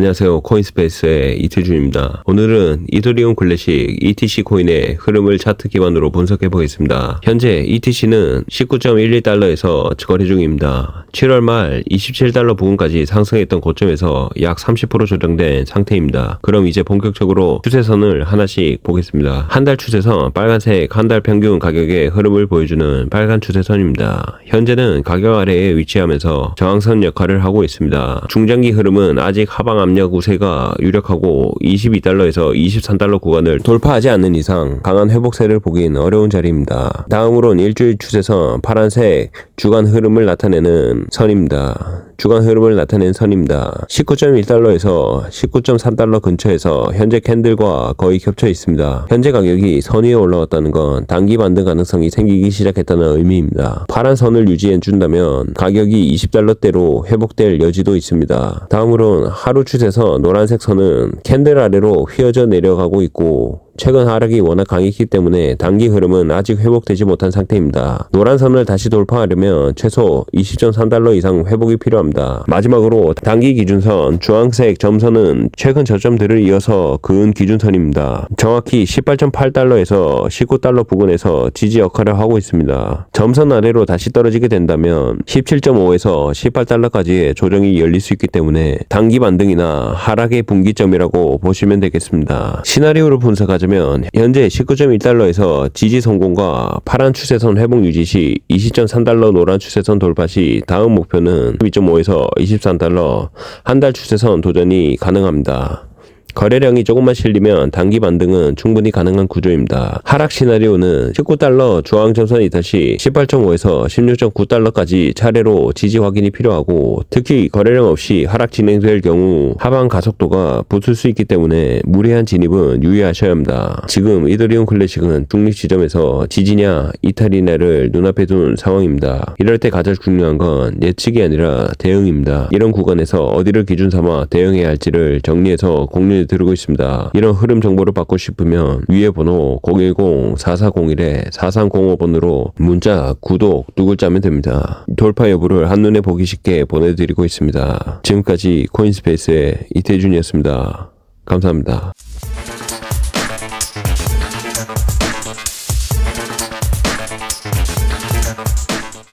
안녕하세요. 코인스페이스의 이태준입니다. 오늘은 이더리움 클래식 ETC 코인의 흐름을 차트 기반으로 분석해 보겠습니다. 현재 ETC는 19.12달러에서 거래 중입니다. 7월 말 27달러 부근까지 상승했던 고점에서 약 30% 조정된 상태입니다. 그럼 이제 본격적으로 추세선을 하나씩 보겠습니다. 한 달 추세선 빨간색 한 달 평균 가격의 흐름을 보여주는 빨간 추세선입니다. 현재는 가격 아래에 위치하면서 저항선 역할을 하고 있습니다. 중장기 흐름은 아직 하방 압력 우세가 유력하고 22달러에서 23달러 구간을 돌파하지 않는 이상 강한 회복세를 보긴 어려운 자리입니다. 다음으론 일주일 추세선 파란색 주간 흐름을 나타내는 선입니다. 주간 흐름을 나타낸 선입니다. 19.1달러에서 19.3달러 근처에서 현재 캔들과 거의 겹쳐 있습니다. 현재 가격이 선 위에 올라왔다는 건 단기 반등 가능성이 생기기 시작했다는 의미입니다. 파란 선을 유지해 준다면 가격이 20달러대로 회복될 여지도 있습니다. 다음으론 하루 추세선 노란색 선은 캔들 아래로 휘어져 내려가고 있고 최근 하락이 워낙 강했기 때문에 단기 흐름은 아직 회복되지 못한 상태입니다. 노란 선을 다시 돌파하려면 최소 20.3달러 이상 회복이 필요합니다. 마지막으로 단기 기준선 주황색 점선은 최근 저점들을 이어서 그은 기준선입니다. 정확히 18.8달러에서 19달러 부근에서 지지 역할을 하고 있습니다. 점선 아래로 다시 떨어지게 된다면 17.5에서 18달러까지의 조정이 열릴 수 있기 때문에 단기 반등이나 하락의 분기점이라고 보시면 되겠습니다. 시나리오를 분석하자면 현재 19.1달러에서 지지 성공과 파란 추세선 회복 유지 시 20.3달러 노란 추세선 돌파 시 다음 목표는 2.5에서 23달러 한 달 추세선 도전이 가능합니다. 거래량이 조금만 실리면 단기 반등은 충분히 가능한 구조입니다. 하락 시나리오는 19달러 주황점선이 다시 18.5에서 16.9달러까지 차례로 지지 확인이 필요하고 특히 거래량 없이 하락 진행될 경우 하방 가속도가 붙을 수 있기 때문에 무리한 진입은 유의하셔야 합니다. 지금 이더리움 클래식은 중립 지점에서 지지냐 이탈이냐를 눈앞에 둔 상황입니다. 이럴 때 가장 중요한 건 예측이 아니라 대응입니다. 이런 구간에서 어디를 기준 삼아 대응해야 할지를 정리해서 공유 드리고 있습니다. 이런 흐름 정보를 받고 싶으면 위에 번호 010-4401-4305번으로 문자, 구독 두 글자면 됩니다. 돌파 여부를 한눈에 보기 쉽게 보내드리고 있습니다. 지금까지 코인스페이스의 이태준이었습니다. 감사합니다.